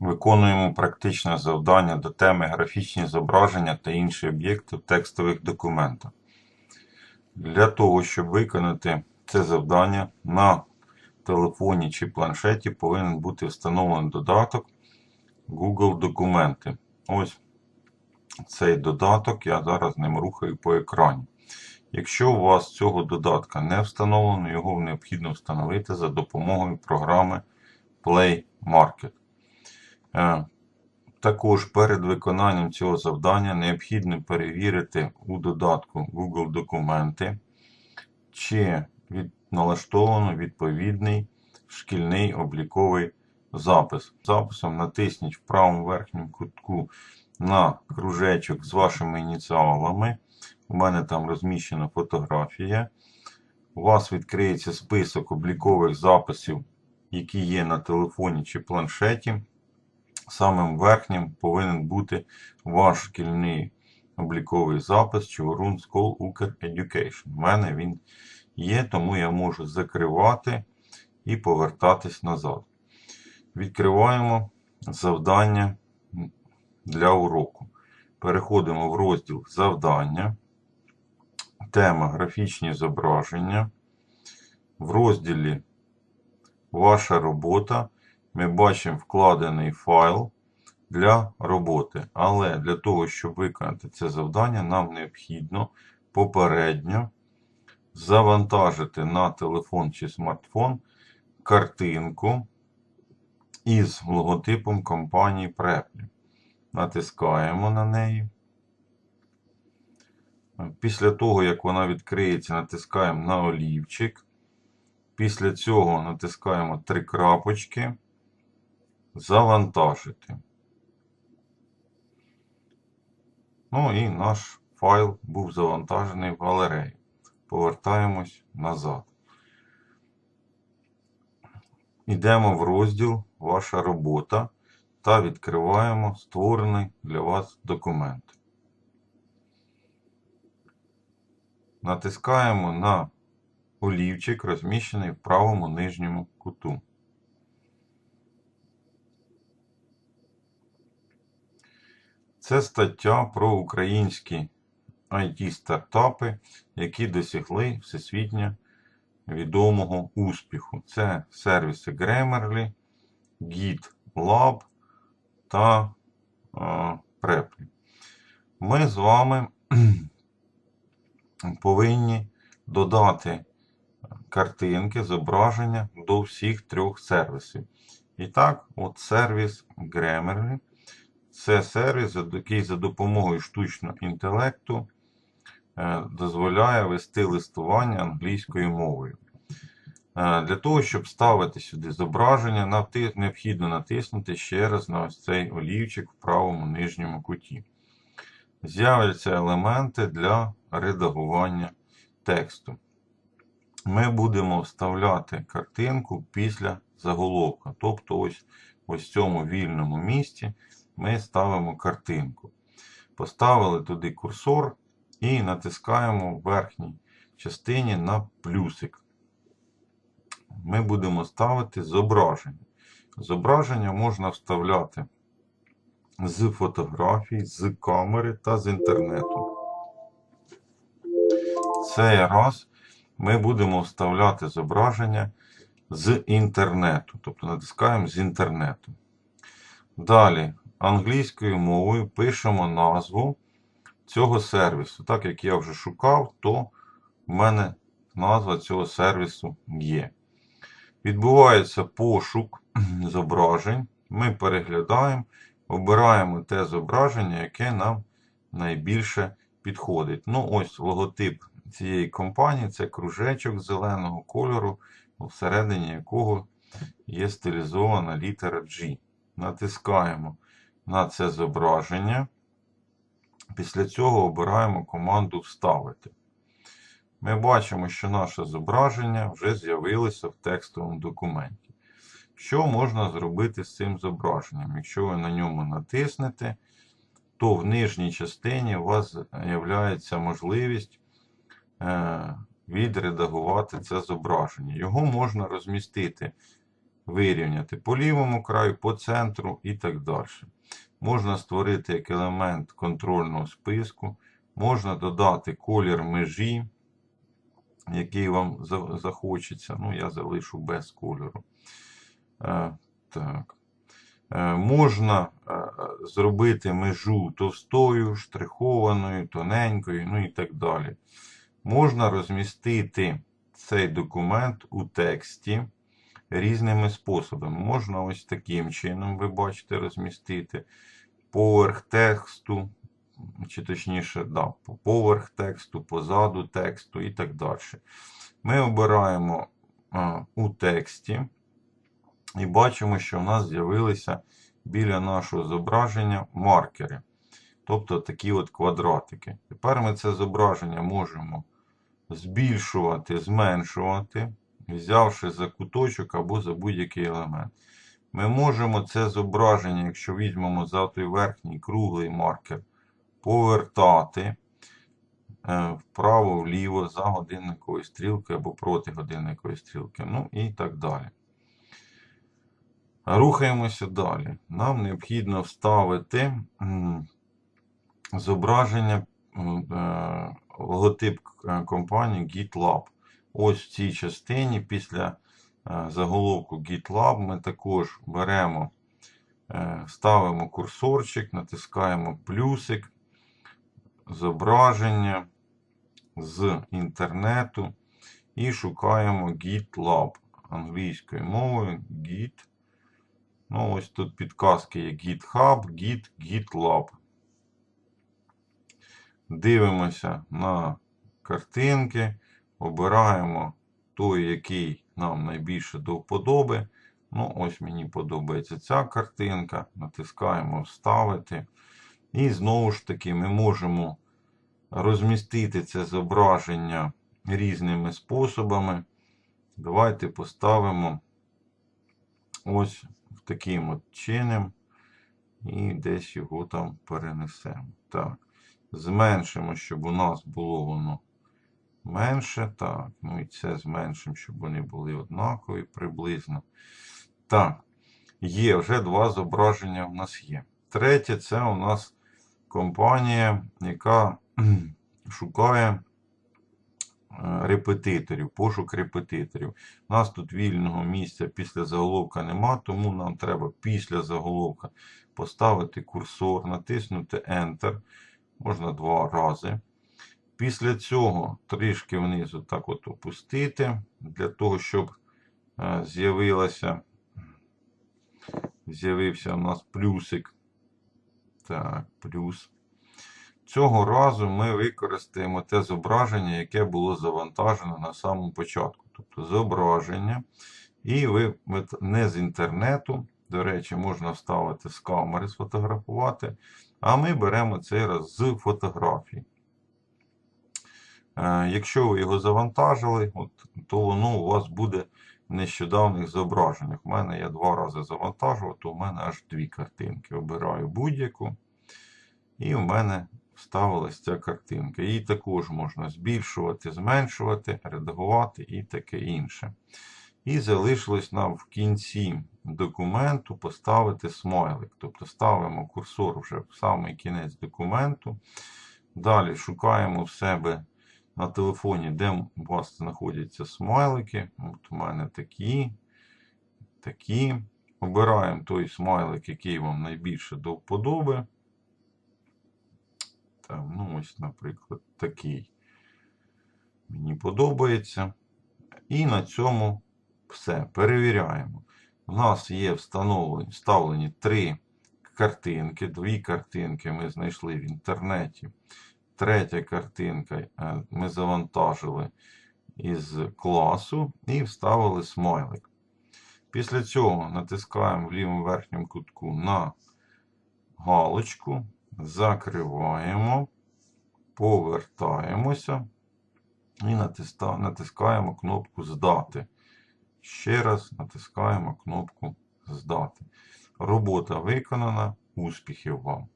Виконуємо практичне завдання до теми графічні зображення та інші об'єкти в текстових документах. Для того, щоб виконати це завдання, на телефоні чи планшеті повинен бути встановлений додаток Google Документи. Ось цей додаток, я зараз ним рухаю по екрані. Якщо у вас цього додатка не встановлено, його необхідно встановити за допомогою програми Play Market. Е, Також перед виконанням цього завдання необхідно перевірити у додатку Google Документи, чи від, налаштовано відповідний шкільний обліковий запис. Записом натисніть в правому верхньому кутку на кружечок з вашими ініціалами. У мене там розміщена фотографія. У вас відкриється список облікових записів, які є на телефоні чи планшеті. Самим верхнім повинен бути ваш шкільний обліковий запис Чорун School Укр Education. У мене він є, тому я можу закривати і повертатись назад. Відкриваємо завдання для уроку. Переходимо в розділ Завдання. Тема графічні зображення. В розділі Ваша робота ми бачимо вкладений файл для роботи. Але для того, щоб виконати це завдання, нам необхідно попередньо завантажити на телефон чи смартфон картинку із логотипом компанії Preply. Натискаємо на неї. Після того, як вона відкриється, натискаємо на олівчик. Після цього натискаємо три крапочки. Завантажити. Ну і наш файл був завантажений в галерею. Повертаємось назад. Йдемо в розділ Ваша робота та відкриваємо створений для вас документ. Натискаємо на олівчик, розміщений в правому нижньому куту. Це стаття про українські IT-стартапи, які досягли всесвітньо відомого успіху. Це сервіси Grammarly, GitLab та е, Preply. Ми з вами повинні додати картинки, зображення до всіх трьох сервісів. І так, от сервіс Grammarly. Це сервіс, який за допомогою штучного інтелекту е, дозволяє вести листування англійською мовою. Е, Для того, щоб ставити сюди зображення, необхідно натиснути ще раз на ось цей олівчик в правому нижньому куті. З'являться елементи для редагування тексту. Ми будемо вставляти картинку після заголовка. Тобто, ось, в цьому вільному місці ми ставимо картинку. Поставили туди курсор і натискаємо в верхній частині на плюсик. Ми будемо ставити зображення. Зображення можна вставляти з фотографій, з камери та з інтернету. Цей раз ми будемо вставляти зображення з інтернету. Тобто натискаємо з інтернету. Далі англійською мовою пишемо назву цього сервісу. Так як я вже шукав, то в мене назва цього сервісу є. Відбувається пошук зображень. Ми переглядаємо, обираємо те зображення, яке нам найбільше підходить. Ну, ось логотип цієї компанії це кружечок зеленого кольору, всередині якого є стилізована літера G. Натискаємо на це зображення. Після цього обираємо команду Вставити. Ми бачимо, що наше зображення вже з'явилося в текстовому документі. Що можна зробити з цим зображенням? Якщо ви на ньому натиснете, то в нижній частині у вас з'являється можливість відредагувати це зображення. Його можна розмістити вирівняти по лівому краю, по центру і так далі. Можна створити як елемент контрольного списку, можна додати колір межі, який вам захочеться. Ну, я залишу без кольору. Е, так. Е, Можна е, зробити межу товстою, штрихованою, тоненькою, ну і так далі. Можна розмістити цей документ у тексті різними способами. Можна ось таким чином, ви бачите, розмістити поверх тексту, чи точніше, да, поверх тексту, позаду тексту і так далі. Ми обираємо а, у тексті і бачимо, що в нас з'явилися біля нашого зображення маркери. Тобто такі от квадратики. Тепер ми це зображення можемо збільшувати, зменшувати, взявши за куточок або за будь-який елемент. Ми можемо це зображення, якщо візьмемо за той верхній круглий маркер, повертати е, вправо-вліво за годинниковою стрілкою або проти годинникової стрілки. Ну і так далі. Рухаємося далі. Нам необхідно вставити зображення, е, логотип е, компанії GitLab. Ось в цій частині після е, заголовку GitLab ми також беремо, е, ставимо курсорчик, натискаємо плюсик, зображення з інтернету і шукаємо GitLab англійською мовою Git. Ну, ось тут підказки є GitHub, Git, GitLab. Дивимося на картинки, обираємо той, який нам найбільше до вподоби. Ну, ось мені подобається ця картинка. Натискаємо Вставити. І знову ж таки ми можемо розмістити це зображення різними способами. Давайте поставимо ось таким от чином. І десь його там перенесемо. Так. Зменшимо, щоб у нас було воно менше. Так, ну і це зменшимо, щоб вони були однакові приблизно. Так, є вже два зображення у нас є. Третє, це у нас компанія, яка шукає е, репетиторів, пошук репетиторів. У нас тут вільного місця після заголовка нема, тому нам треба після заголовка поставити курсор, натиснути Enter. Можна два рази. Після цього трішки вниз так от опустити, для того, щоб е, з'явилося, з'явився у нас плюсик. Так, плюс. Цього разу ми використаємо те зображення, яке було завантажено на самому початку. Тобто зображення. І ви не з інтернету, до речі, можна вставити з камери, сфотографувати. А ми беремо цей раз з фотографій. Е, Якщо ви його завантажили, от, то воно у вас буде в нещодавних зображеннях. У мене я два рази завантажував, то в мене аж дві картинки. Обираю будь-яку. І в мене вставилась ця картинка. Її також можна збільшувати, зменшувати, редагувати і таке інше. І залишилось нам в кінці документу поставити смайлик. Тобто ставимо курсор вже в самий кінець документу. Далі шукаємо в себе на телефоні, де у вас знаходяться смайлики. От у мене такі, такі. Обираємо той смайлик, який вам найбільше до вподоби. Там, ну, ось, наприклад, такий. Мені подобається. І на цьому все. Перевіряємо. У нас є встановлені, вставлені три картинки. Дві картинки ми знайшли в інтернеті. Третя картинка е, ми завантажили із класу і вставили смайлик. Після цього натискаємо в лівому верхньому кутку на галочку, закриваємо, повертаємося і натискаємо кнопку Здати. Ще раз натискаємо кнопку Здати. Робота виконана. Успіхів вам!